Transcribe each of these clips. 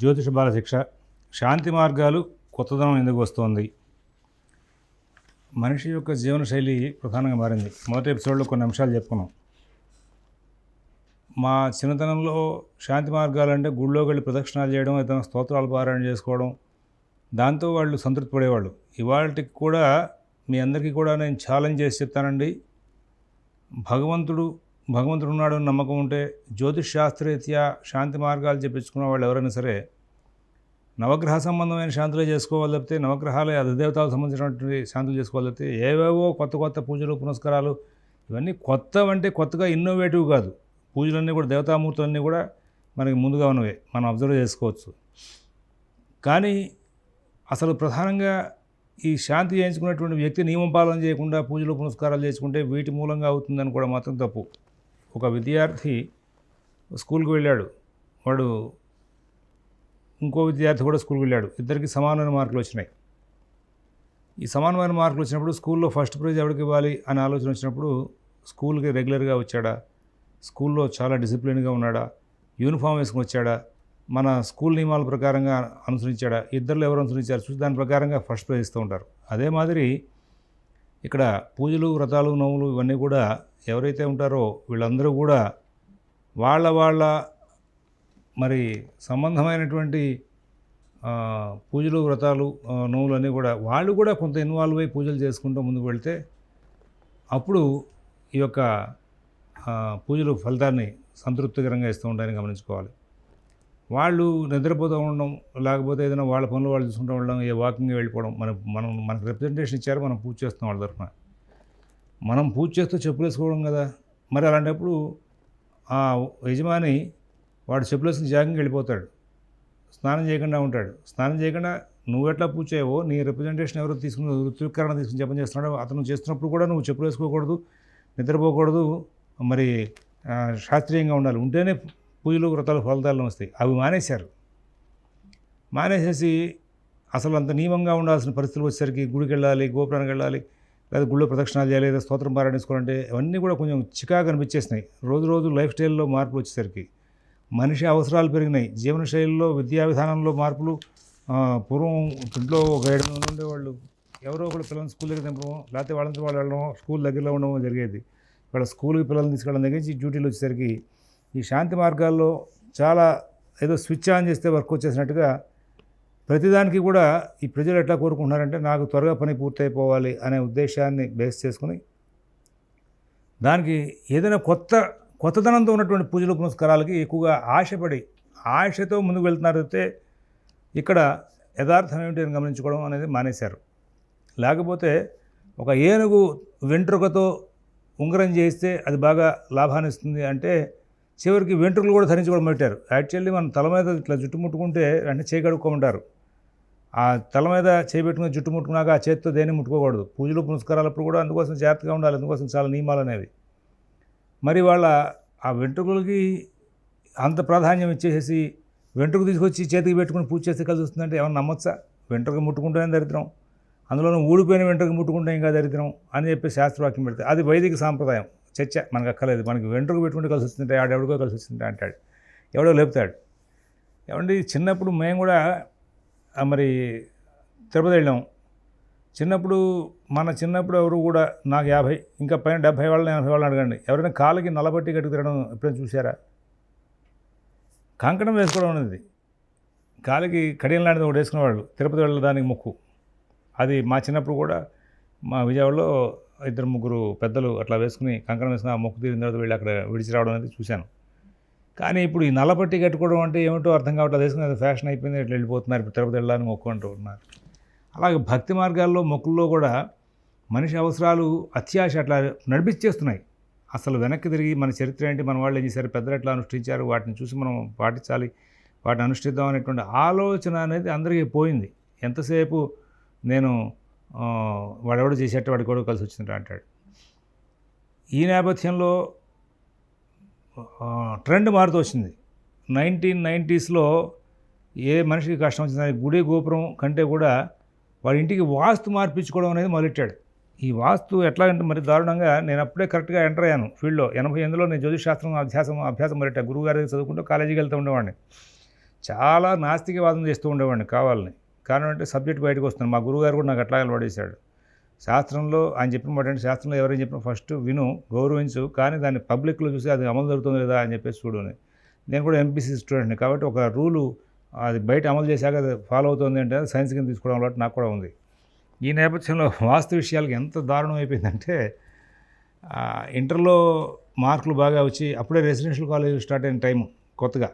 జ్యోతిష బాల శిక్ష శాంతి మార్గాలు కొత్తదనం ఎందుకు వస్తోంది? మనిషి యొక్క జీవనశైలి ప్రధానంగా మారింది. మొదటి ఎపిసోడ్లో కొన్ని అంశాలు చెప్పుకున్నాం. మా చిన్నతనంలో శాంతి మార్గాలు అంటే గుళ్ళోకి వెళ్ళి ప్రదక్షిణాలు చేయడం ఏదైనా స్తోత్రాలు పారాయణ చేసుకోవడం దాంతో వాళ్ళు సంతృప్తి పడేవాళ్ళు. ఇవాళకి కూడా మీ అందరికీ కూడా నేను ఛాలెంజ్ చేసి చెప్తానండి. భగవంతుడు భగవంతుడు ఉన్నాడు నమ్మకం ఉంటే జ్యోతిష్ శాస్త్రరీత్యా శాంతి మార్గాలు చెప్పించుకున్న వాళ్ళు ఎవరైనా సరే నవగ్రహ సంబంధమైన శాంతులు చేసుకోవాలి తప్పితే నవగ్రహాలు అధిదేవతలకు సంబంధించినటువంటి శాంతులు చేసుకోవాలి తప్పితే ఏవేవో కొత్త కొత్త పూజలు పునస్కారాలు ఇవన్నీ కొత్తవంటే కొత్తగా ఇన్నోవేటివ్ కాదు. పూజలన్నీ కూడా దేవతామూర్తులన్నీ కూడా మనకి ముందుగా ఉన్నవే. మనం అబ్జర్వ్ చేసుకోవచ్చు. కానీ అసలు ప్రధానంగా ఈ శాంతి చేయించుకున్నటువంటి వ్యక్తి నియమం పాలన చేయకుండా పూజలు పునస్కారాలు చేసుకుంటే వీటి మూలంగా అవుతుందని కూడా మాత్రం తప్పు. ఒక విద్యార్థి స్కూల్కి వెళ్ళాడు. వాడు ఇంకో విద్యార్థి కూడా స్కూల్కి వెళ్ళాడు. ఇద్దరికి సమానమైన మార్కులు వచ్చినాయి. ఈ సమానమైన మార్కులు వచ్చినప్పుడు స్కూల్లో ఫస్ట్ ప్రైజ్ ఎవరికి ఇవ్వాలి అనే ఆలోచన వచ్చినప్పుడు స్కూల్కి రెగ్యులర్గా వచ్చాడా? స్కూల్లో చాలా డిసిప్లిన్గా ఉన్నాడా? యూనిఫామ్ వేసుకుని వచ్చాడా? మన స్కూల్ నియమాల ప్రకారంగా అనుసరించాడా? ఇద్దరు ఎవరు అనుసరించారు? చూసి దాని ప్రకారంగా ఫస్ట్ ప్రైజ్ ఇస్తూ ఉంటారు. అదే మాదిరి ఇక్కడ పూజలు వ్రతాలు నోములు ఇవన్నీ కూడా ఎవరైతే ఉంటారో వీళ్ళందరూ కూడా వాళ్ళ వాళ్ళ మరి సంబంధమైనటువంటి పూజలు వ్రతాలు ఆ, నోములు అన్నీ కూడా వాళ్ళు కూడా కొంత ఇన్వాల్వ్ అయ్యి పూజలు చేసుకుంటూ ముందుకు వెళ్తే అప్పుడు ఈ యొక్క పూజలు ఫలితాన్ని సంతృప్తికరంగా ఇస్తూ ఉంటాయని గమనించుకోవాలి. వాళ్ళు నిద్రపోతూ ఉండడం లేకపోతే ఏదైనా వాళ్ళ పనులు వాళ్ళు చూసుకుంటూ ఉండడం ఏ వాకింగ్ వెళ్ళిపోవడం మనం మనం మనకు రిప్రజెంటేషన్ ఇచ్చారు మనం పూజ చేస్తున్నాం వాళ్ళ తరఫున. మనం పూజ చేస్తూ చెప్పులు వేసుకోవడం కదా. మరి అలాంటప్పుడు ఆ యజమాని వాడు చెప్పులు వేసుకుని వెళ్ళిపోతాడు. స్నానం చేయకుండా ఉంటాడు. స్నానం చేయకుండా నువ్వు ఎట్లా పూజ నీ రిప్రజెంటేషన్ ఎవరు తీసుకుని ఋతుకరణ తీసుకుని జపం చేస్తున్నాడో అతను చేస్తున్నప్పుడు కూడా నువ్వు చెప్పులు వేసుకోకూడదు నిద్రపోకూడదు. మరి శాస్త్రీయంగా ఉండాలి. ఉంటేనే పూజలు వ్రతాలు ఫలితాలు వస్తాయి. అవి మానేశారు. మానేసేసి అసలు అంత నియమంగా ఉండాల్సిన పరిస్థితులు వచ్చేసరికి గుడికి వెళ్ళాలి గోపురానికి వెళ్ళాలి లేదా గుళ్ళో ప్రదక్షిణాలు చేయాలి లేదా స్తోత్రం పారాయణించుకోవాలంటే ఇవన్నీ కూడా కొంచెం చికాగా అనిపించేసినాయి. రోజు రోజు లైఫ్ స్టైల్లో మార్పులు వచ్చేసరికి. మనిషి అవసరాలు పెరిగినాయి. జీవనశైలిలో విద్యా విధానంలో మార్పులు పూర్వం ఇంట్లో ఒక ఏడు మంది ఉండేవాళ్ళు. ఎవరో ఒకళ్ళు పిల్లల్ని స్కూల్ దగ్గర దింపడం లేకపోతే వాళ్ళంతా వాళ్ళు వెళ్ళడం స్కూల్ దగ్గరలో ఉండడం జరిగేది. ఇక్కడ స్కూల్కి పిల్లల్ని తీసుకెళ్ళడం దగ్గర నుంచి డ్యూటీలు వచ్చేసరికి ఈ శాంతి మార్గాల్లో చాలా ఏదో స్విచ్ ఆన్ చేస్తే వర్క్ వచ్చేసినట్టుగా ప్రతిదానికి కూడా ఈ ప్రజలు ఎట్లా కోరుకుంటున్నారంటే నాకు త్వరగా పని పూర్తయిపోవాలి అనే ఉద్దేశాన్ని బేస్ చేసుకుని దానికి ఏదైనా కొత్త కొత్తదనంతో ఉన్నటువంటి పూజలు పునస్కారాలకి ఎక్కువగా ఆశపడి ఆశతో ముందుకు వెళ్తున్నారు అయితే ఇక్కడ యథార్థం ఏమిటి అని గమనించుకోవడం అనేది మానేశారు. లేకపోతే ఒక ఏనుగు వెంట్రుకతో ఉంగరం చేస్తే అది బాగా లాభాన్ని ఇస్తుంది అంటే చివరికి వెంట్రుకలు కూడా ధరించుకోవడం పెట్టారు యాక్చువల్లీ మనం తల మీద ఇట్లా జుట్టు ముట్టుకుంటే అంటే చేయి కడుక్కోమంటారు. ఆ తల మీద చేపెట్టుకుని జుట్టు ముట్టుకున్నాక ఆ చేతితో దేన్ని ముట్టుకోకూడదు. పూజలు పునస్కారాలప్పుడు కూడా అందుకోసం జాగ్రత్తగా ఉండాలి. అందుకోసం చాలా నియమాలు అనేవి. మరి వాళ్ళ ఆ వెంట్రుకలకి అంత ప్రాధాన్యం ఇచ్చేసేసి వెంట్రుక తీసుకొచ్చి చేతికి పెట్టుకుని పూజ చేస్తే కలిసి వస్తుందంటే ఏమన్నా నమ్మొచ్చా? వెంట్రుక ముట్టుకుంటేనే దరిద్రం. అందులోనూ ఊడిపోయిన వెంట్రుక ముట్టుకుంటే ఇంకా దరిద్రం అని చెప్పి శాస్త్రవాక్యం పెడితే అది వైదిక సాంప్రదాయం. చర్చ మనకు అక్కర్లేదు. మనకి వెంట్రుక పెట్టుకుంటే కలిసి వస్తుంటే ఆడెవడికో కలిసి వస్తుంటే అంటాడు. ఎవడో లేపుతాడు. ఏమండి చిన్నప్పుడు మేము కూడా మరి తిరుపతి వెళ్ళాం. చిన్నప్పుడు మన చిన్నప్పుడు ఎవరు కూడా నాకు యాభై ఇంకా పైన డెబ్భై వాళ్ళని ఎనభై వాళ్ళని అడగండి. ఎవరైనా కాళ్ళకి నలబట్టి కట్టుకు తిరగడం ఎప్పుడైనా చూసారా కంకణం వేసుకోవడం అనేది కాలికి కడియం లాంటిది ఒకటి వేసుకునేవాళ్ళు. తిరుపతి వెళ్ళడానికి మొక్కు. అది మా చిన్నప్పుడు కూడా మా విజయవాడలో ఇద్దరు ముగ్గురు పెద్దలు అట్లా వేసుకుని కంకణం వేసుకుని ఆ మొక్కు తీరిన తర్వాత వెళ్ళి అక్కడ విడిచి రావడం అనేది చూశాను. కానీ ఇప్పుడు ఈ నల్లపట్టి కట్టుకోవడం అంటే ఏమిటో అర్థం కావట్లేదు. వేసుకుని అది ఫ్యాషన్ అయిపోయింది ఇట్లా వెళ్ళిపోతున్నారు. ఇప్పుడు తిరుపతి వెళ్ళడానికి మొక్కు అంటూ ఉన్నారు. అలాగే భక్తి మార్గాల్లో మొక్కుల్లో కూడా మనిషి అవసరాలు అత్యాశ అట్లా నడిపించేస్తున్నాయి అసలు వెనక్కి తిరిగి మన చరిత్ర ఏంటి? మన వాళ్ళు ఏం చేశారు? పెద్దలు ఎట్లా అనుష్ఠించారు? వాటిని చూసి మనం పాటించాలి. వాటిని అనుష్ఠిద్దాం అనేటువంటి ఆలోచన అనేది అందరికీ పోయింది. ఎంతసేపు నేను ఆ, వాడెవడో చేసేట వాడికి కూడా కలిసి వచ్చింది అంటాడు. ఈ నేపథ్యంలో ట్రెండ్ మారుతూ వచ్చింది. నైన్టీన్ నైంటీస్లో ఏ మనిషికి కష్టం వచ్చింది? గుడి గోపురం కంటే కూడా వాడి ఇంటికి వాస్తు మార్పించుకోవడం అనేది మొదలెట్టాడు. ఈ వాస్తు ఎట్లా అంటే మరి దారుణంగా నేను అప్పుడే కరెక్ట్గా ఎంటర్ అయ్యాను ఫీల్డ్లో. ఎనభై ఎనిమిదిలో నేను జ్యోతిష్ శాస్త్రం అభ్యాసం అభ్యాసం మొదలెట్టా గురువుగారి దగ్గర చదువుకుంటూ కాలేజీకి వెళ్తూ ఉండేవాడిని. చాలా నాస్తికవాదం చేస్తూ ఉండేవాడిని కావాలని. కారణం అంటే సబ్జెక్ట్ బయటకు వస్తుంది మా గురువుగారు కూడా నాకు అట్లా అలవాడేశాడు శాస్త్రంలో ఆయన చెప్పిన మాట అంటే శాస్త్రంలో ఎవరైనా చెప్పిన ఫస్ట్ విను గౌరవించు కానీ దాన్ని పబ్లిక్లో చూసి అది అమలు జరుగుతుంది లేదా అని చెప్పేసి చూడని నేను కూడా ఎంపీసీ స్టూడెంట్ని. కాబట్టి ఒక రూలు అది బయట అమలు చేశాక అది ఫాలో అవుతుంది అంటే సైన్స్ కింద తీసుకోవడం అలవాటు నాకు కూడా ఉంది. ఈ నేపథ్యంలో వాస్తు విషయాలకు ఎంత దారుణం అయిపోయిందంటే ఇంటర్లో మార్కులు బాగా వచ్చి అప్పుడే రెసిడెన్షియల్ కాలేజ్ స్టార్ట్ అయిన టైం కొత్తగా.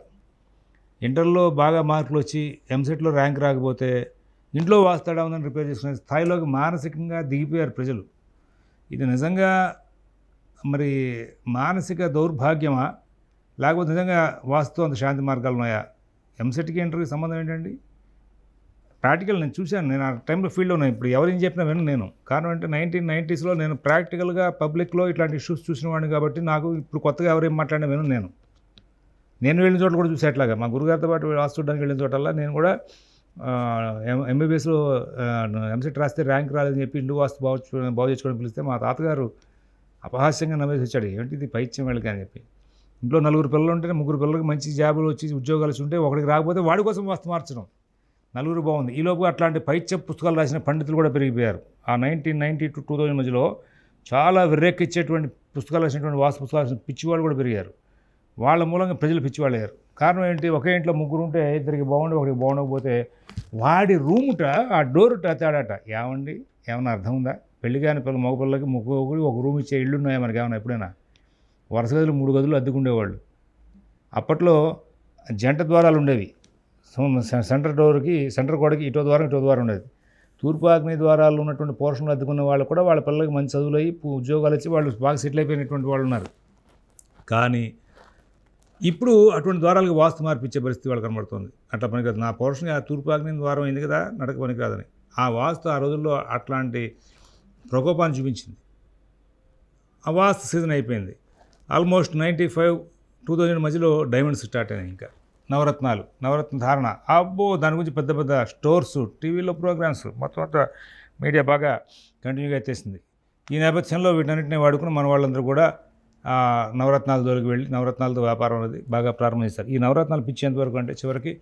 ఇంటర్లో బాగా మార్కులు వచ్చి ఎంసెట్లో ర్యాంక్ రాకపోతే ఇంట్లో వాస్తాడా ఉందని రిపేర్ చేసుకునే స్థాయిలోకి మానసికంగా దిగిపోయారు ప్రజలు. ఇది నిజంగా మరి మానసిక దౌర్భాగ్యమా? లేకపోతే నిజంగా వాస్తు అంత శాంతి మార్గాలు ఉన్నాయా ఎంసెట్కి ఇంటర్వ్యూకి సంబంధం ఏంటండి? ప్రాక్టికల్ నేను చూశాను. నేను ఆ టైంలో ఫీల్డ్లో ఉన్నాను. ఇప్పుడు ఎవరేం చెప్పినా వినను నేను. కారణం అంటే నైన్టీన్ నైంటీస్లో నేను ప్రాక్టికల్గా పబ్లిక్లో ఇట్లాంటి ఇష్యూస్ చూసిన వాడిని కాబట్టి నాకు ఇప్పుడు కొత్తగా ఎవరేం మాట్లాడినా విను నేను. నేను వెళ్ళిన చోట్ల కూడా చూసే అట్లాగా. మా గురుగారితో పాటు వాస్తు చూడడానికి వెళ్ళిన చోటల్లా నేను కూడా ఎంబీబీఎస్లో ఎంసెట్ రాస్తే ర్యాంక్ రాలేదని చెప్పి ఇల్లు వాస్తు బాగు బాగు చేసుకోవడం పిలిస్తే మా తాతగారు అపహాస్యంగా నవ్వేసి వచ్చాడు. ఏంటిది పైత్యం వెళ్ళకని అని చెప్పి. ఇంట్లో నలుగురు పిల్లలు ఉంటేనే ముగ్గురు పిల్లలకి మంచి జాబులు వచ్చి ఉద్యోగాలు ఉంటే ఒకడికి రాకపోతే వాడి కోసం వస్తు మార్చడం. నలుగురు బాగుంది. ఈలోపు అట్లాంటి పైత్య పుస్తకాలు రాసిన పండితులు కూడా పెరిగిపోయారు. ఆ nineteen ninety two two thousand మధ్యలో చాలా విర్రెక్కిచ్చేటువంటి పుస్తకాలు రాసినటువంటి వాస్తు పుస్తకాలు రాసిన పిచ్చివాళ్ళు కూడా పెరిగారు. వాళ్ళ మూలంగా ప్రజలు పిచ్చివాళ్ళు అయ్యారు. కారణం ఏంటి? ఒకే ఇంట్లో ముగ్గురు ఉంటే ఇద్దరికి బాగుండి ఒకరికి బాగుండకపోతే వాడి రూముట ఆ డోరుట తేడాట. ఏమండి? ఏమైనా అర్థం ఉందా? పెళ్ళి కాని పిల్ల మగ పిల్లలకి ముగ్గురు ఒక రూమ్ ఇచ్చే ఇళ్ళు ఉన్నాయా మనకి ఏమైనా ఎప్పుడైనా? వరుస గదులు మూడు గదులు అద్దెకుండేవాళ్ళు. అప్పట్లో జంట ద్వారాలు ఉండేవి. సె- సెంటర్ డోర్కి సెంటర్ గోడకి ఇటో ద్వారం ఇటో ద్వారం ఉండేది. తూర్పు ఆగ్నేయ ద్వారాలు ఉన్నటువంటి పోర్షన్లు అద్దుకున్న వాళ్ళు కూడా వాళ్ళ పిల్లలకి మంచి చదువులు అయ్యి ఉద్యోగాలు వచ్చి వాళ్ళు బాగా సెటిల్ అయిపోయినటువంటి వాళ్ళు ఉన్నారు. కానీ ఇప్పుడు అటువంటి ద్వారాలకు వాస్తు మార్పిచ్చే పరిస్థితి వాళ్ళు కనబడుతుంది. అట్లా పనికిరాదు నా పోర్షన్ ఆ తూర్పు ఆగ్నేయ ద్వారం అయింది కదా నడక పనికిరాదని ఆ వాస్తు ఆ రోజుల్లో అట్లాంటి ప్రకోపాన్ని చూపించింది. ఆ వాస్తు సీజన్ అయిపోయింది. Almost ninety five two thousand మధ్యలో డైమండ్స్ స్టార్ట్ అయినాయి ఇంకా. నవరత్నాలు నవరత్న ధారణ. అబ్బో దాని గురించి పెద్ద పెద్ద స్టోర్స్ టీవీలో ప్రోగ్రామ్స్ మొత్తం అంతా మీడియా బాగా కంటిన్యూగా చేసింది. ఈ నేపథ్యంలో వీటన్నిటిని వాడుకుని మన వాళ్ళందరూ కూడా నవరత్నాల జోలికి వెళ్ళి నవరత్నాలతో వ్యాపారం అనేది బాగా ప్రారంభిస్తారు. ఈ నవరత్నాలు పిచ్చేంతవరకు అంటే చివరికి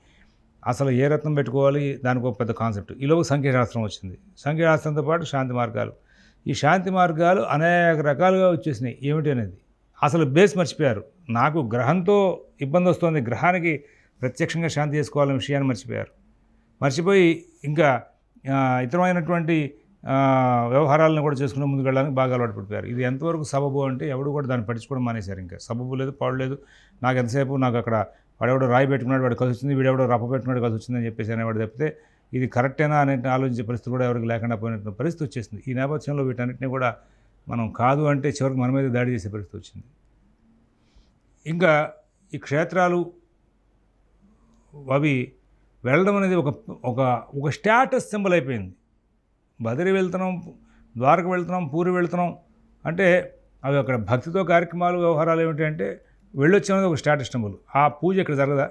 అసలు ఏ రత్నం పెట్టుకోవాలి? దానికి ఒక పెద్ద కాన్సెప్ట్. ఈలోపు సంఖ్యాశాస్త్రం వచ్చింది. సంఖ్యాశాస్త్రంతో పాటు శాంతి మార్గాలు. ఈ శాంతి మార్గాలు అనేక రకాలుగా వచ్చేసినాయి. ఏమిటి అనేది? అసలు బేస్ మర్చిపోయారు. నాకు గ్రహంతో ఇబ్బంది వస్తుంది. గ్రహానికి ప్రత్యక్షంగా శాంతి చేసుకోవాలనే విషయాన్ని మర్చిపోయారు. మర్చిపోయి ఇంకా ఇతరమైనటువంటి వ్యవహారాలను కూడా చేసుకుని ముందుకు వెళ్ళడానికి బాగా అలవాటు పడిపోయారు. ఇది ఎంతవరకు సబబు అంటే ఎవడు కూడా దాన్ని పట్టించుకోవడం మానేశారు ఇంకా. సబబు లేదు పాడు లేదు. నాకు ఎంతసేపు నాకు అక్కడ వాడెవడో రాయి పెట్టుకున్నాడు వాడు కలిసి వచ్చింది వీడెవడో రప్ప పెట్టుకున్నాడు కలిసి వచ్చిందని చెప్పేసి అనేవాడు తప్పితే ఇది కరెక్టేనా అనే ఆలోచించే పరిస్థితి కూడా ఎవరికి లేకుండా పోయినటువంటి పరిస్థితి వచ్చేసింది. ఈ నేపథ్యంలో వీటన్నిటిని కూడా మనం కాదు అంటే చివరికి మన మీద దాడి చేసే పరిస్థితి వచ్చింది. ఇంకా ఈ క్షేత్రాలు అవి వెళ్ళడం అనేది ఒక ఒక ఒక స్టేటస్ సింబల్ అయిపోయింది. బదిరి వెళ్తున్నాం ద్వారక వెళ్తున్నాం పూరి వెళ్తున్నాం అంటే అవి అక్కడ భక్తితో కార్యక్రమాలు వ్యవహారాలు ఏమిటి అంటే ఒక స్టేటస్ సింబల్. ఆ పూజ ఇక్కడ జరగదా?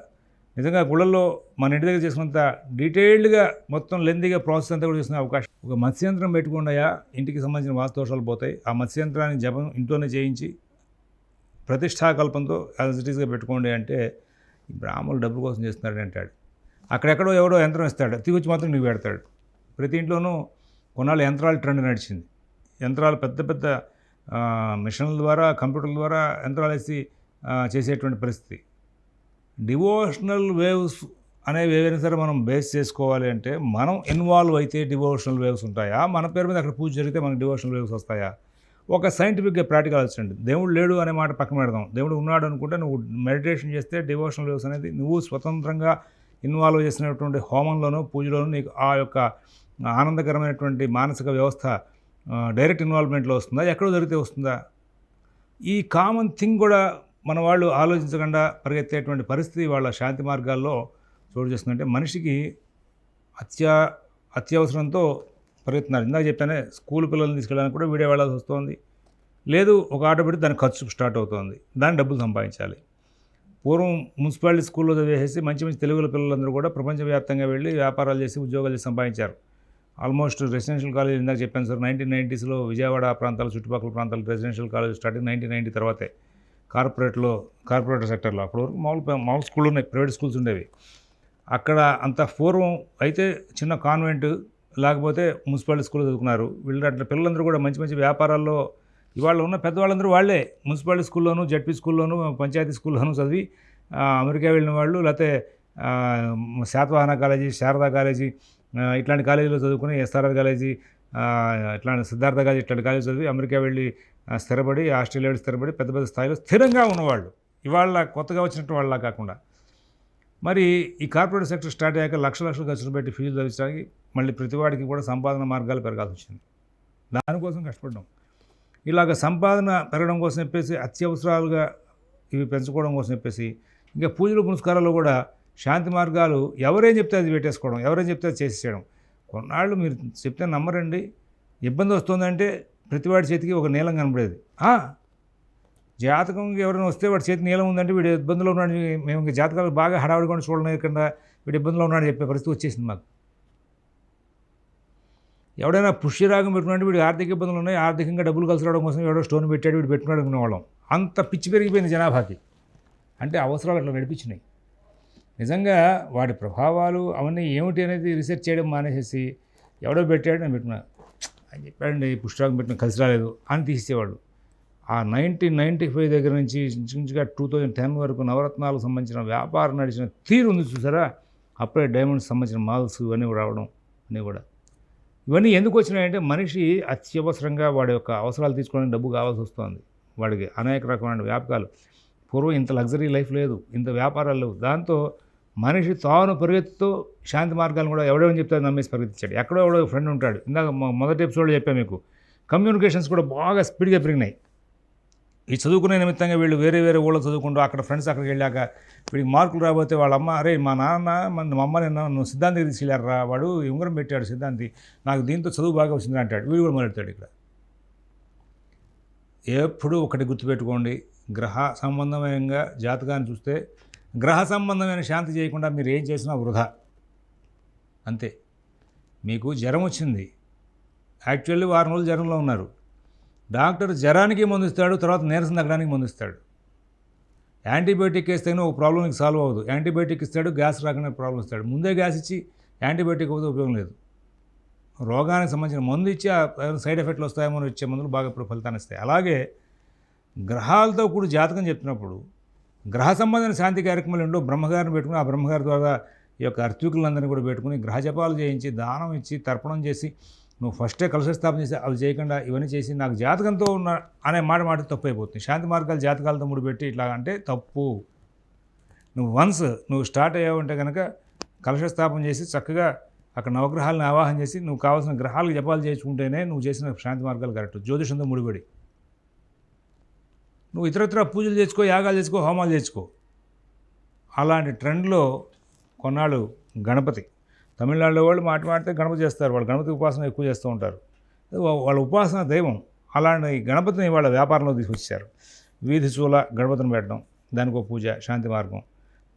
నిజంగా గుళ్ళల్లో మన ఇంటి దగ్గర చేసుకున్నంత డీటెయిల్డ్గా మొత్తం లెందీగా ప్రాసెస్ అంతా కూడా చేసుకునే అవకాశం. ఒక మత్స్యంత్రం పెట్టుకున్నాయా ఇంటికి సంబంధించిన వాస్తోషాలు పోతాయి. ఆ మత్స్యంత్రాన్ని జపం ఇంట్లోనే చేయించి ప్రతిష్టాకల్పంతో యాజ్ ఇట్ ఈస్గా పెట్టుకోండి అంటే బ్రాహ్మణులు డబ్బుల కోసం చేస్తున్నాడు అంటాడు. అక్కడెక్కడో ఎవడో యంత్రం ఇస్తాడు. తిగొచ్చి మాత్రం నువ్వు పెడతాడు. ప్రతి ఇంట్లోనూ కొన్నాళ్ళు యంత్రాల ట్రెండ్ నడిచింది. యంత్రాలు పెద్ద పెద్ద మిషన్ల ద్వారా కంప్యూటర్ల ద్వారా యంత్రాలు వేసి చేసేటువంటి పరిస్థితి. డివోషనల్ వేవ్స్ అనేవి ఏవైనా సరే మనం బేస్ చేసుకోవాలి అంటే మనం ఇన్వాల్వ్ అయితే డివోషనల్ వేవ్స్ ఉంటాయా? మన పేరు మీద అక్కడ పూజ జరిగితే మనకు డివోషనల్ వేవ్స్ వస్తాయా? ఒక సైంటిఫిక్గా ప్రాక్టికల్ వచ్చింది దేవుడు లేడు అనే మాట పక్కన పెడదాం. దేవుడు ఉన్నాడు అనుకుంటే నువ్వు మెడిటేషన్ చేస్తే డివోషనల్ వేవ్స్ అనేది నువ్వు స్వతంత్రంగా ఇన్వాల్వ్ చేసినటువంటి హోమంలోనూ పూజలోనూ నీకు ఆ యొక్క ఆనందకరమైనటువంటి మానసిక వ్యవస్థ డైరెక్ట్ ఇన్వాల్వ్మెంట్లో వస్తుందా? ఎక్కడో జరిగితే వస్తుందా? ఈ కామన్ థింగ్ కూడా మన వాళ్ళు ఆలోచించకుండా పరిగెత్తేటువంటి పరిస్థితి వాళ్ళ శాంతి మార్గాల్లో చోటు చేస్తుందంటే మనిషికి అత్యా అత్యవసరంతో పరిగెత్తున్నారు. ఇందాక చెప్పానే స్కూల్ పిల్లల్ని తీసుకెళ్ళడానికి కూడా వీడియో వెళ్ళాల్సి వస్తుంది. లేదు ఒక ఆట పెడితే దాని ఖర్చు స్టార్ట్ అవుతుంది. దాన్ని డబ్బులు సంపాదించాలి. పూర్వం మున్సిపాలిటీ స్కూల్లో చదివేసి మంచి మంచి తెలుగుల పిల్లలందరూ కూడా ప్రపంచవ్యాప్తంగా వెళ్ళి వ్యాపారాలు చేసి ఉద్యోగాలు చేసి సంపాదించారు. ఆల్మోస్ట్ రెసిడెన్షియల్ కాలేజ్ ఇందాక చెప్పాను సార్ నైన్టీన్ నైంటీస్లో విజయవాడ ప్రాంతాల చుట్టుపక్కల ప్రాంతాలు residential college starting nineteen ninety తర్వాతే. కార్పొరేట్లో కార్పొరేటర్ సెక్టర్లో. అప్పటి వరకు మామూలు మామూలు స్కూళ్ళు ఉన్నాయి ప్రైవేట్ స్కూల్స్ ఉండేవి. అక్కడ అంత పూర్వం అయితే చిన్న కాన్వెంట్ లేకపోతే మున్సిపాలిటీ స్కూల్ చదువుకున్నారు. వీళ్ళు అట్లా పిల్లలందరూ కూడా మంచి మంచి వ్యాపారాల్లో ఇవాళ ఉన్న పెద్దవాళ్ళందరూ వాళ్ళే. మున్సిపాలిటీ స్కూల్లోనూ జడ్పీ స్కూల్లోను పంచాయతీ స్కూల్లోనూ చదివి అమెరికా వెళ్ళిన వాళ్ళు లేకపోతే శాతవాహన కాలేజీ శారదా కాలేజీ ఇట్లాంటి కాలేజీలో చదువుకుని ఎస్ఆర్ఆర్ కాలేజీ ఇట్లా ఇట్లాంటి సిద్ధార్థ కాలేజీ ఇట్లాంటి కాలేజ్ చదివి అమెరికా వెళ్ళి స్థిరపడి ఆస్ట్రేలియా వెళ్ళి స్థిరపడి పెద్ద పెద్ద స్థాయిలో స్థిరంగా ఉన్నవాళ్ళు. ఇవాళ కొత్తగా వచ్చినట్టు వాళ్ళ కాకుండా. మరి ఈ కార్పొరేట్ సెక్టర్ స్టార్ట్ అయ్యాక లక్ష లక్షలు ఖర్చులు పెట్టి ఫీజులు చదివించడానికి మళ్ళీ ప్రతివాడికి కూడా సంపాదన మార్గాలు పెరగాల్సి వచ్చింది. దానికోసం కష్టపడ్డాం. ఇలాగ సంపాదన పెరగడం కోసం చెప్పేసి అత్యవసరాలుగా ఇవి పెంచుకోవడం కోసం చెప్పేసి ఇంకా పూజలు పునస్కారాలు కూడా శాంతి మార్గాలు ఎవరేం చెప్తే అది పెట్టేసుకోవడం ఎవరేం చెప్తే అది చేసేయడం కొన్నాళ్ళు మీరు చెప్తే నమ్మరండి. ఇబ్బంది వస్తుందంటే ప్రతివాడి చేతికి ఒక నీలం కనపడేది జాతకం ఎవరైనా వస్తే వాడి చేతి నీలం ఉందంటే వీడు ఇబ్బందులు ఉన్నాడు. మేము ఇంకా జాతకాలు బాగా హడావిడిగా చూడలేకుండా వీడు ఇబ్బందులు ఉన్నాడు చెప్పే పరిస్థితి వచ్చేసింది మాకు. ఎవడైనా పుష్యరాగం పెట్టుకున్నాడు వీడికి ఆర్థిక ఇబ్బందులు ఉన్నాయి. ఆర్థికంగా డబ్బులు కలిసి రావడం కోసం ఎవడో స్టోన్ పెట్టాడు వీడు పెట్టుకున్నాడు అనుకునేవాళ్ళం. అంత పిచ్చి పెరిగిపోయింది జనాభాకి. అంటే అవసరాలు అట్లా నడిపించినాయి. నిజంగా వాటి ప్రభావాలు అవన్నీ ఏమిటి అనేది రీసెర్చ్ చేయడం మానేసేసి ఎవడో పెట్టాడు నేను పెట్టినా అని చెప్పాడండి పుష్టకం పెట్టిన కలిసి రాలేదు అని తీసేవాడు ఆ నైన్టీన్ నైంటీ ఫైవ్ దగ్గర నుంచి ఇంచుమించుగా టూ థౌజండ్ టెన్ వరకు నవరత్నాలకు సంబంధించిన వ్యాపారం నడిచిన తీరు ఉంది చూసారా? అప్పుడే డైమండ్స్ సంబంధించిన మాల్స్ ఇవన్నీ రావడం అన్నీ కూడా. ఇవన్నీ ఎందుకు వచ్చినాయంటే మనిషి అత్యవసరంగా వాడి యొక్క అవసరాలు తీసుకోవడానికి డబ్బు కావాల్సి వస్తుంది. వాడికి అనేక రకమైన వ్యాపకాలు. పూర్వం ఇంత లగ్జరీ లైఫ్ లేదు ఇంత వ్యాపారాలు లేవు. దాంతో మనిషి తాను పరిగెత్తుతూ శాంతి మార్గాలను కూడా ఎవడేమని చెప్తే నమ్మేసి పరిగెత్తించాడు. ఎక్కడో ఎవడో ఫ్రెండ్ ఉంటాడు. ఇందాక మొదటి ఎపిసోడ్లో చెప్పాను మీకు. కమ్యూనికేషన్స్ కూడా బాగా స్పీడ్గా పెరిగినాయి. ఈ చదువుకునే నిమిత్తంగా వీళ్ళు వేరే వేరే ఊళ్ళో చదువుకుంటూ అక్కడ ఫ్రెండ్స్ అక్కడికి వెళ్ళాక వీడికి మార్కులు రాబోతే వాళ్ళ అమ్మ అరే మా నాన్న మన మా అమ్మ నిన్న నువ్వు సిద్ధాంతికి తీసుకెళ్ళారా వాడు ఉంగరం పెట్టాడు సిద్ధాంతి. నాకు దీంతో చదువు బాగా వచ్చింది అంటాడు. వీడు కూడా మొదలెడతాడు ఇక్కడ. ఎప్పుడు ఒకటి గుర్తుపెట్టుకోండి. గ్రహ సంబంధమైన జాతకాన్ని చూస్తే గ్రహ సంబంధమైన శాంతి చేయకుండా మీరు ఏం చేసినా వృధా. అంతే. మీకు జ్వరం వచ్చింది. యాక్చువల్లీ వారం రోజులు జ్వరంలో ఉన్నారు. డాక్టర్ జ్వరానికి మందు ఇస్తాడు తర్వాత నీరసం తగ్గడానికి మందు ఇస్తాడు వేస్తేనే ఒక ప్రాబ్లం సాల్వ్ అవ్వదు. యాంటీబయోటిక్ ఇస్తాడు గ్యాస్ రాకుండా ప్రాబ్లం ఇస్తాడు. ముందే గ్యాస్ ఇచ్చి యాంటీబయోటిక్ అవ్వదు ఉపయోగం లేదు. రోగానికి సంబంధించిన మందు ఇచ్చి ఆ సైడ్ ఎఫెక్ట్లు వస్తాయేమో వచ్చే ఇచ్చే మందులు బాగా ఇప్పుడు ఫలితాన్ని ఇస్తాయి. అలాగే గ్రహాలతో కూడా జాతకం చెప్తున్నప్పుడు గ్రహ సంబంధమైన శాంతి కార్యక్రమాలు ఉండో బ్రహ్మగారిని పెట్టుకుని ఆ బ్రహ్మగారి ద్వారా ఈ యొక్క అర్తీకులందరినీ కూడా పెట్టుకుని గ్రహ జపాలు చేయించి దానం ఇచ్చి తర్పణం చేసి నువ్వు ఫస్టే కలశ స్థాపన చేసి అవి చేయకుండా ఇవన్నీ చేసి నాకు జాతకంతో ఉన్న అనే మాట మాట తప్పు అయిపోతుంది శాంతి మార్గాలు జాతకాలతో ముడిపెట్టి ఇట్లా అంటే తప్పు. నువ్వు వన్స్ నువ్వు స్టార్ట్ అయ్యావంటే కనుక కలశ స్థాపన చేసి చక్కగా అక్కడ నవగ్రహాలను ఆవాహన చేసి నువ్వు కావాల్సిన గ్రహాలకు జపాలు చేసుకుంటేనే నువ్వు చేసిన శాంతి మార్గాలు కరెక్ట్. జ్యోతిషంతో ముడిపడి. నువ్వు ఇతరత్ర పూజలు చేసుకో యాగాలు చేసుకో హోమాలు చేసుకో. అలాంటి ట్రెండ్లో కొన్నాళ్ళు గణపతి. తమిళనాడులో వాళ్ళు మాట మాడితే గణపతి చేస్తారు వాళ్ళు గణపతి ఉపాసన ఎక్కువ చేస్తూ ఉంటారు. వాళ్ళ ఉపాసన దైవం. అలాంటి గణపతిని వాళ్ళ వ్యాపారంలో తీసుకొచ్చారు వీధి చూల గణపతిని పెట్టడం దానికి ఒక పూజ శాంతి మార్గం.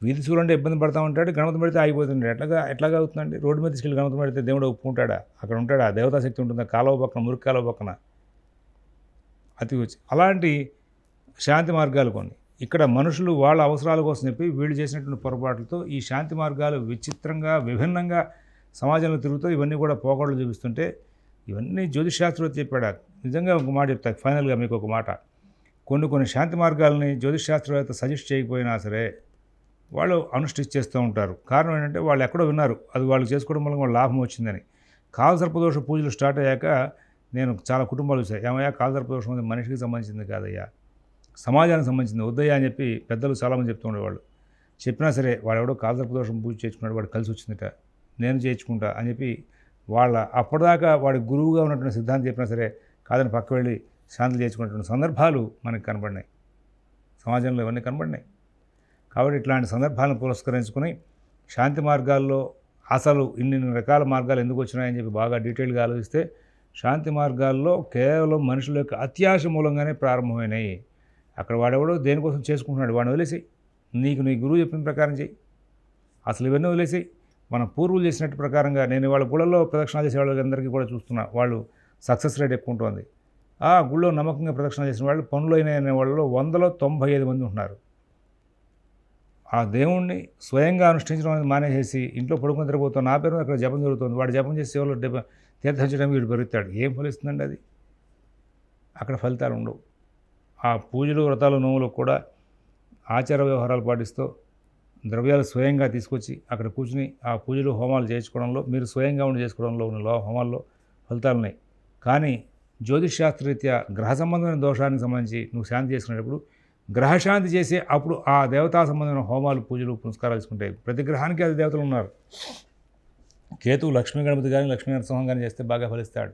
వీధి చూల అంటే ఇబ్బంది పడతా ఉంటాడు గణపతి పెడితే ఆగిపోతుంటాడు. ఎట్లాగా ఎట్లాగా అవుతుందండి? రోడ్డు మీద తీసుకెళ్ళి గణపతి పెడితే దేవుడు ఒప్పుకుంటాడా అక్కడ ఉంటాడా? దేవతాశక్తి ఉంటుందా? కాలువ పక్కన మురికి కాలువ పక్కన. అతి వచ్చి అలాంటి శాంతి మార్గాలు కొన్ని. ఇక్కడ మనుషులు వాళ్ళ అవసరాల కోసం చెప్పి వీళ్ళు చేసినటువంటి పొరపాట్లతో ఈ శాంతి మార్గాలు విచిత్రంగా విభిన్నంగా సమాజంలో తిరుగుతూ ఇవన్నీ కూడా పోకడలు చూపిస్తుంటే ఇవన్నీ జ్యోతిషాస్త్రవేత్త చెప్పాడు? నిజంగా ఒక మాట చెప్తా ఫైనల్గా మీకు ఒక మాట. కొన్ని కొన్ని శాంతి మార్గాలని జ్యోతిషాస్త్రవేత్త సజెస్ట్ చేయకపోయినా సరే వాళ్ళు అనుష్ఠించి చేస్తూ ఉంటారు. కారణం ఏంటంటే వాళ్ళు ఎక్కడో విన్నారు. అది వాళ్ళు చేసుకోవడం వల్ల వాళ్ళ లాభం వచ్చిందని. కాలసర్పదోష పూజలు స్టార్ట్ అయ్యాక నేను చాలా కుటుంబాలు చూసాను ఏమయ్యా కాలసర్పదోషం అనేది మనిషికి సంబంధించింది కాదయ్యా. సమాజానికి సంబంధించింది వద్దయ్యా అని చెప్పి పెద్దలు చాలామంది చెప్తూ ఉండేవాళ్ళు. చెప్పినా సరే వాడెవడో ఎవడో కాలసర్పదోషం పూజ చేసుకున్నాడు వాడు కలిసి వచ్చిందట. నేను చేయించుకుంటా అని చెప్పి వాళ్ళ అప్పటిదాకా వాడి గురువుగా ఉన్నటువంటి సిద్ధాంతం చెప్పినా సరే కాదని పక్క వెళ్ళి శాంతి చేసుకున్నటువంటి సందర్భాలు మనకు కనబడినాయి. సమాజంలో ఇవన్నీ కనబడినాయి. కాబట్టి ఇట్లాంటి సందర్భాలను పురస్కరించుకొని శాంతి మార్గాల్లో అసలు ఇన్ని రకాల మార్గాలు ఎందుకు వచ్చినాయని చెప్పి బాగా డీటెయిల్గా ఆలోచిస్తే శాంతి మార్గాల్లో కేవలం మనుషుల యొక్క అత్యాశ మూలంగానే ప్రారంభమైనాయి. అక్కడ వాడెవడో దేనికోసం చేసుకుంటున్నాడు వాడిని వదిలేసి నీకు నీ గురువు చెప్పిన ప్రకారం చేయి. అసలు ఇవన్నీ వదిలేసి మన పూర్వులు చేసినట్టు ప్రకారంగా నేను వాళ్ళ గుళ్ళల్లో ప్రదక్షిణాలు చేసే వాళ్ళందరికీ కూడా చూస్తున్నా. వాళ్ళు సక్సెస్ రేట్ ఎక్కువ ఉంటుంది. ఆ గుళ్ళో నమ్మకంగా ప్రదక్షిణ చేసిన వాళ్ళు పనులు అయిన వాళ్ళలో వందలో తొంభై ఐదు మంది ఉంటున్నారు. ఆ దేవుణ్ణి స్వయంగా అనుష్ఠించడం అనేది మానేసేసి ఇంట్లో పడుకుని తిరగబోతాం నా పేరు అక్కడ జపం జరుగుతుంది. వాడు జపం చేసి ఎవరు తీర్థం వీడు పెరుగుతాడు ఏం ఫలిస్తుందండి అది? అక్కడ ఫలితాలు ఉండవు. ఆ పూజలు వ్రతాలు నోములు కూడా ఆచార వ్యవహారాలు పాటిస్తూ ద్రవ్యాలు స్వయంగా తీసుకొచ్చి అక్కడ కూర్చుని ఆ పూజలు హోమాలు చేయించుకోవడంలో మీరు స్వయంగా ఉండి చేసుకోవడంలో ఉన్న లో- హోమాల్లో ఫలితాలు ఉన్నాయి. కానీ జ్యోతిష్ గ్రహ సంబంధమైన దోషానికి సంబంధించి నువ్వు శాంతి చేసుకునేటప్పుడు గ్రహశాంతి చేసే అప్పుడు ఆ దేవతా సంబంధమైన హోమాలు పూజలు పునస్కారాలు చేసుకుంటాయి ప్రతి గ్రహానికి అది దేవతలు ఉన్నారు. కేతు లక్ష్మీ గణపతి కానీ లక్ష్మీ నరసింహం కానీ చేస్తే బాగా ఫలిస్తాడు.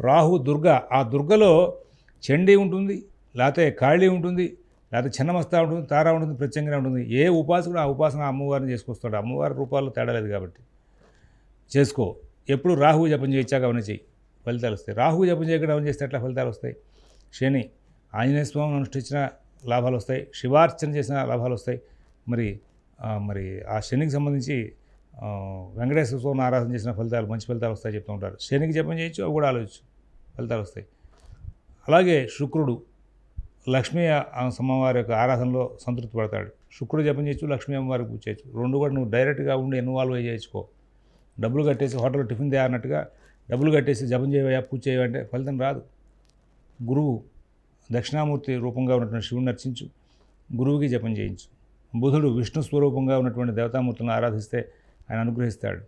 రాహు దుర్గ ఆ దుర్గలో చండీ ఉంటుంది లేకపోతే ఖాళీ ఉంటుంది లేకపోతే చిన్నమస్తా ఉంటుంది తారా ఉంటుంది ప్రత్యంగా ఉంటుంది. ఏ ఉపాసకుడు ఆ ఉపాసన అమ్మవారిని చేసుకొస్తాడు. అమ్మవారి రూపాల్లో తేడా లేదు కాబట్టి. చేసుకో. ఎప్పుడు రాహువు జపం చేయొచ్చాక అవన్నీ చెయ్యి. ఫలితాలు వస్తాయి. రాహువు జపం చేయకుండా అవన్నీ చేస్తే ఎట్లా ఫలితాలు వస్తాయి? శని ఆంజనేయ స్వామిని అనుష్ఠించిన లాభాలు వస్తాయి. శివార్చన చేసిన లాభాలు వస్తాయి. మరి మరి ఆ శనికి సంబంధించి వెంకటేశ్వర స్వామిని ఆరాధన చేసిన ఫలితాలు మంచి ఫలితాలు వస్తాయి చెప్తూ ఉంటారు. శనికి జపం చేయొచ్చు అవి కూడా ఆలోచించు. ఫలితాలు వస్తాయి. అలాగే శుక్రుడు లక్ష్మీ ఆ- అమ్మవారి యొక్క ఆరాధనలో సంతృప్తి పడతాడు శుక్రుడు జపం చేయొచ్చు లక్ష్మీ అమ్మవారికి పూజ చేయొచ్చు. రెండు కూడా నువ్వు డైరెక్ట్గా ఉండి ఇన్వాల్వ్ అయ్యి చేసుకో డబ్బులు కట్టేసి హోటల్లో టిఫిన్ తయారన్నట్టుగా డబ్బులు కట్టేసి జపం చేయవయా పూజ చేయవంటే ఫలితం రాదు. గురువు దక్షిణామూర్తి రూపంగా ఉన్నటువంటి శివుని నర్చించు గురువుకి జపం చేయించు. బుధుడు విష్ణు స్వరూపంగా ఉన్నటువంటి దేవతామూర్తులను ఆరాధిస్తే ఆయన అనుగ్రహిస్తాడు.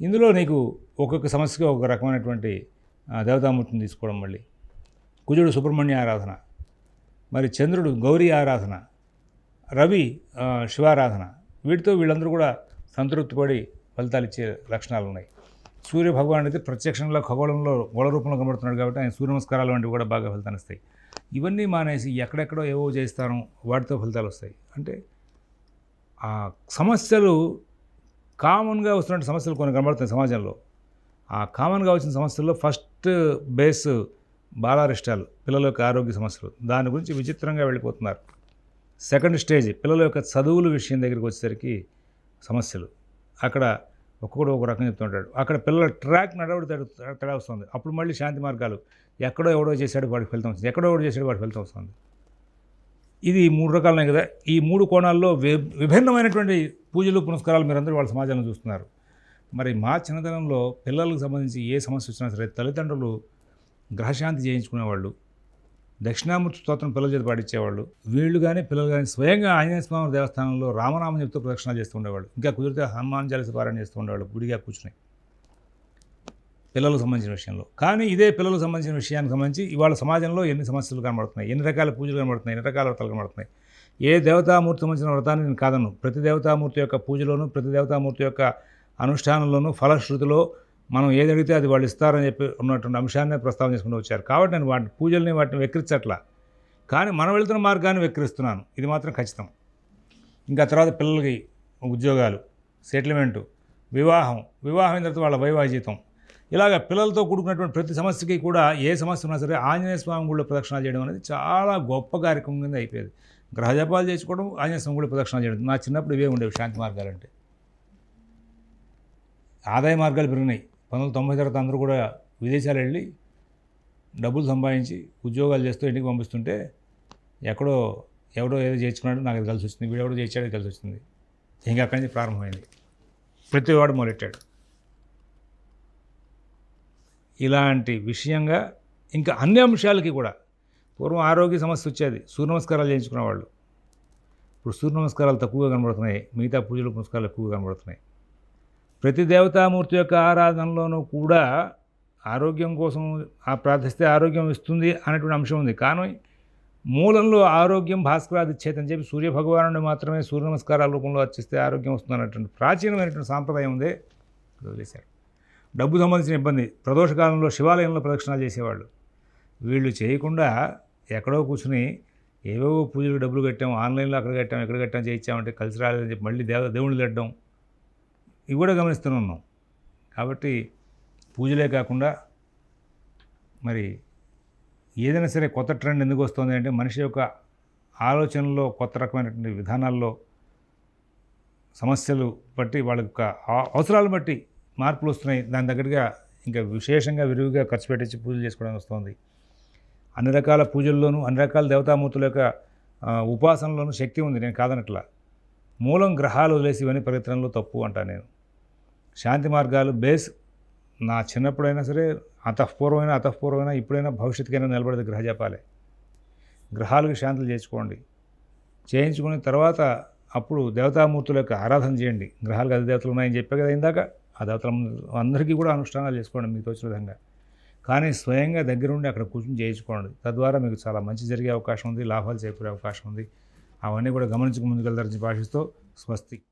ఇందులో నీకు ఒక్కొక్క సమస్యకి ఒక రకమైనటువంటి దేవతామూర్తిని తీసుకోవడం మళ్ళీ. కుజుడు సుబ్రహ్మణ్య ఆరాధన. మరి చంద్రుడు గౌరీ ఆరాధన రవి శివారాధన వీటితో వీళ్ళందరూ కూడా సంతృప్తిపడి ఫలితాలు ఇచ్చే లక్షణాలు ఉన్నాయి. సూర్య భగవాన్ అయితే ప్రత్యక్షంలో ఖగోళంలో గోళ రూపంలో కనబడుతున్నాడు కాబట్టి ఆయన సూర్య నమస్కారాలు వంటివి కూడా బాగా ఫలితాలు ఇస్తాయి. ఇవన్నీ మానేసి ఎక్కడెక్కడో ఏవో చేస్తాను వాటితో ఫలితాలు వస్తాయి. అంటే ఆ సమస్యలు కామన్గా వస్తున్న సమస్యలు కొన్ని కనబడుతున్నాయి సమాజంలో. ఆ కామన్గా వచ్చిన సమస్యల్లో ఫస్ట్ బేస్ బాలారిష్టాలు పిల్లల యొక్క ఆరోగ్య సమస్యలు దాని గురించి విచిత్రంగా వెళ్ళిపోతున్నారు. సెకండ్ స్టేజ్ పిల్లల యొక్క చదువుల విషయం దగ్గరికి వచ్చేసరికి సమస్యలు. అక్కడ ఒక్కొక్కడు ఒక రకం చెప్తుంటాడు అక్కడ పిల్లల ట్రాక్ నడవడి తడా వస్తుంది. అప్పుడు మళ్ళీ శాంతి మార్గాలు ఎక్కడో ఎవడో చేశాడు వాడికి ఫలితం వస్తుంది ఎక్కడో ఎవడో చేశాడు వాడికి ఫలితం వస్తుంది. ఇది మూడు రకాలనే కదా ఈ మూడు కోణాల్లో విభిన్నమైనటువంటి పూజలు పునస్కారాలు మీరందరూ వాళ్ళ సమాజంలో చూస్తున్నారు. మరి మా చిన్నతనంలో పిల్లలకు సంబంధించి ఏ సమస్య వచ్చినా సరే తల్లిదండ్రులు గ్రహశాంతి చేయించుకునేవాళ్ళు దక్షిణామూర్తి స్తోత్రం పిల్లల చేత పాటించేవాళ్ళు. వీళ్ళు కానీ పిల్లలు కానీ స్వయంగా ఆంజనేయ స్వామి దేవస్థానంలో రామనామం చెప్తూ ప్రదక్షిణాలు చేస్తూ ఉండేవాళ్ళు. ఇంకా కుదిరితే హనుమాన్ చాలీస పారాయణ చేస్తూ ఉండేవాళ్ళు. గుడిగా కూర్చుని పిల్లలకు సంబంధించిన విషయంలో. కానీ ఇదే పిల్లలకు సంబంధించిన విషయానికి సంబంధించి ఇవాళ సమాజంలో ఎన్ని సమస్యలు కనబడుతున్నాయి? ఎన్ని రకాల పూజలు కనబడుతున్నాయి? ఎన్ని రకాల వ్రతాలు కనబడుతున్నాయి? ఏ దేవతామూర్తి సంబంధించిన వ్రతాన్ని నేను కాదను ప్రతి దేవతామూర్తి యొక్క పూజలోను ప్రతి దేవతామూర్తి యొక్క అనుష్ఠానంలోనూ ఫలశ్రుతిలో మనం ఏది అడిగితే అది వాళ్ళు ఇస్తారని చెప్పి ఉన్నటువంటి అంశాన్ని ప్రస్తావన చేసుకుంటూ వచ్చారు. కాబట్టి నేను వాటి పూజల్ని వాటిని వెక్కిరించట్లా. కానీ మనం వెళుతున్న మార్గాన్ని వెక్కిరిస్తున్నాను. ఇది మాత్రం ఖచ్చితం. ఇంకా తర్వాత పిల్లలకి ఉద్యోగాలు సెటిల్మెంటు వివాహం. వివాహం అయిన తర్వాత వాళ్ళ వైవాహికం ఇలాగ పిల్లలతో కూడుకున్నటువంటి ప్రతి సమస్యకి కూడా ఏ సమస్య ఉన్నా సరే ఆంజనేయ స్వామి గుళ్ళో ప్రదక్షిణాలు చేయడం అనేది చాలా గొప్ప కార్యక్రమం కింద అయిపోయేది. గ్రహజపాలు చేసుకోవడం ఆంజనేయ స్వామి గుళ్ళో ప్రదక్షిణాలు చేయడం. నా చిన్నప్పుడు ఇవే ఉండేవి శాంతి మార్గాలంటే ఆదాయ మార్గాలు పెరిగినాయి. పంతొమ్మిది తొంభై తర్వాత అందరూ కూడా విదేశాలు వెళ్ళి డబ్బులు సంపాదించి ఉద్యోగాలు చేస్తూ ఇంటికి పంపిస్తుంటే ఎక్కడో ఎవడో ఏదో చేర్చుకున్నాడో నాకు అది కలిసి వచ్చింది. వీడెవడో చేర్చాడో కలిసి వచ్చింది. ఇంకా అక్కడి నుంచి ప్రారంభమైంది. ప్రతివాడు మొదలెట్టాడు. ఇలాంటి విషయంగా ఇంకా అన్ని అంశాలకి కూడా పూర్వం ఆరోగ్య సమస్య వచ్చేది. సూర్య నమస్కారాలు చేయించుకునేవాళ్ళు. ఇప్పుడు సూర్య నమస్కారాలు తక్కువగా కనబడుతున్నాయి. మిగతా పూజలు పునస్కారాలు ఎక్కువగా కనబడుతున్నాయి. ప్రతి దేవతామూర్తి యొక్క ఆరాధనలోనూ కూడా ఆరోగ్యం కోసం ఆ ప్రార్థిస్తే ఆరోగ్యం ఇస్తుంది అనేటువంటి అంశం ఉంది. కానీ మూలంలో ఆరోగ్యం భాస్కరాది అని చెప్పి సూర్య మాత్రమే సూర్య నమస్కారాల రూపంలో అర్చిస్తే ఆరోగ్యం వస్తుంది అన్నటువంటి ప్రాచీనమైనటువంటి సాంప్రదాయం ఉంది. వదిలేశారు. డబ్బు సంబంధించిన ఇబ్బంది. ప్రదోషకాలంలో శివాలయంలో ప్రదక్షిణాలు చేసేవాళ్ళు. వీళ్ళు చేయకుండా ఎక్కడో కూర్చుని ఏవేవో పూజలు డబ్బులు కట్టాం ఆన్లైన్లో అక్కడ కట్టాం ఎక్కడ కట్టాం చేయించామంటే కలిసి రాలేదని చెప్పి మళ్ళీ దేవ దేవుళ్ళు తిట్టడం ఇవి కూడా గమనిస్తూనే ఉన్నాం. కాబట్టి పూజలే కాకుండా మరి ఏదైనా సరే కొత్త ట్రెండ్ ఎందుకు వస్తుంది అంటే మనిషి యొక్క ఆలోచనలో కొత్త రకమైనటువంటి విధానాల్లో సమస్యలు బట్టి వాళ్ళ యొక్క అవసరాలు బట్టి మార్పులు వస్తున్నాయి. దాని తగ్గట్టుగా ఇంకా విశేషంగా విరివిగా ఖర్చు పెట్టించి పూజలు చేసుకోవడం వస్తుంది. అన్ని రకాల పూజల్లోనూ అన్ని రకాల దేవతామూర్తుల యొక్క ఉపాసనలోనూ శక్తి ఉంది. నేను కాదనట్లా. మూలం గ్రహాలు వదిలేసి ఇవన్నీ ప్రయత్నంలో తప్పు అంటా నేను. శాంతి మార్గాలు బేస్ నా చిన్నప్పుడైనా సరే అంతఃపూర్వమైన అతఃపూర్వమైన ఇప్పుడైనా భవిష్యత్తుకైనా నిలబడేది గ్రహ జపాలే గ్రహాలకు శాంతులు చేర్చుకోండి. చేయించుకున్న తర్వాత అప్పుడు దేవతామూర్తుల యొక్క ఆరాధన చేయండి. గ్రహాలకు అది దేవతలు ఉన్నాయని చెప్పే కదా ఇందాక? ఆ దేవతల అందరికీ కూడా అనుష్ఠానాలు చేసుకోండి మీకు తోచిన విధంగా. కానీ స్వయంగా దగ్గరుండి అక్కడ కూర్చొని చేయించుకోండి. తద్వారా మీకు చాలా మంచి జరిగే అవకాశం ఉంది లాభాలు చేకూరే అవకాశం ఉంది. అవన్నీ కూడా గమనించుకు ముందుకెళ్తారని భాషిస్తూ స్వస్తి.